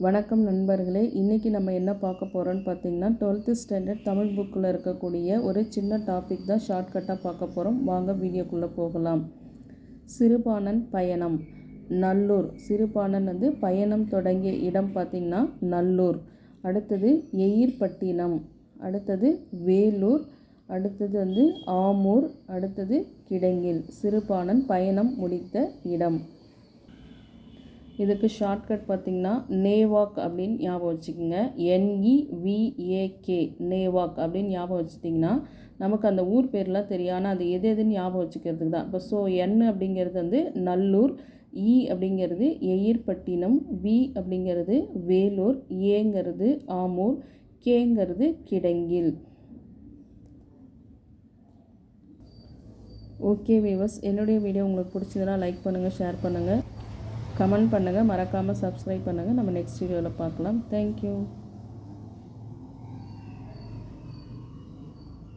வணக்கம் நண்பர்களே. இன்றைக்கி நம்ம என்ன பார்க்க போகிறோம்னு பார்த்தீங்கன்னா டுவெல்த்து ஸ்டாண்டர்ட் தமிழ் புக்கில் இருக்கக்கூடிய ஒரு சின்ன டாபிக் தான் ஷார்ட்கட்டாக பார்க்க போகிறோம் வாங்க வீடியோக்குள்ளே போகலாம். சிறுபாணன் பயணம். நல்லூர். சிறுபாணன் வந்து பயணம் தொடங்கிய இடம் பார்த்திங்கன்னா நல்லூர். அடுத்தது எயிர்பட்டினம். அடுத்தது வேலூர். அடுத்தது வந்து ஆமூர். அடுத்தது கிடங்கில். சிறுபாணன் பயணம் முடித்த இடம். இதுக்கு ஷார்ட்கட் பார்த்திங்கன்னா நேவாக் அப்படின்னு ஞாபகம் வச்சுக்கோங்க. என்இவிஏகே நேவாக் அப்படின்னு ஞாபகம் வச்சுட்டிங்கன்னா நமக்கு அந்த ஊர் பேர்லாம் தெரியும். ஆனால் அது எது எதுன்னு ஞாபகம் வச்சுக்கிறதுக்கு தான். இப்போ ஸோ என் அப்படிங்கிறது வந்து நல்லூர் இ அப்படிங்கிறது எயிர்பட்டினம் வி அப்படிங்கிறது வேலூர் ஏங்கிறது ஆமூர் கேங்கிறது கிடங்கில். ஓகே வீவர்ஸ் என்னுடைய வீடியோ உங்களுக்கு பிடிச்சதுன்னா லைக் பண்ணுங்கள் ஷேர் பண்ணுங்கள் கமெண்ட் பண்ணுங்கள் மறக்காமல் சப்ஸ்கிரைப் பண்ணுங்கள் நம்ம நெக்ஸ்ட் வீடியோவில் பார்க்கலாம். தேங்க்யூ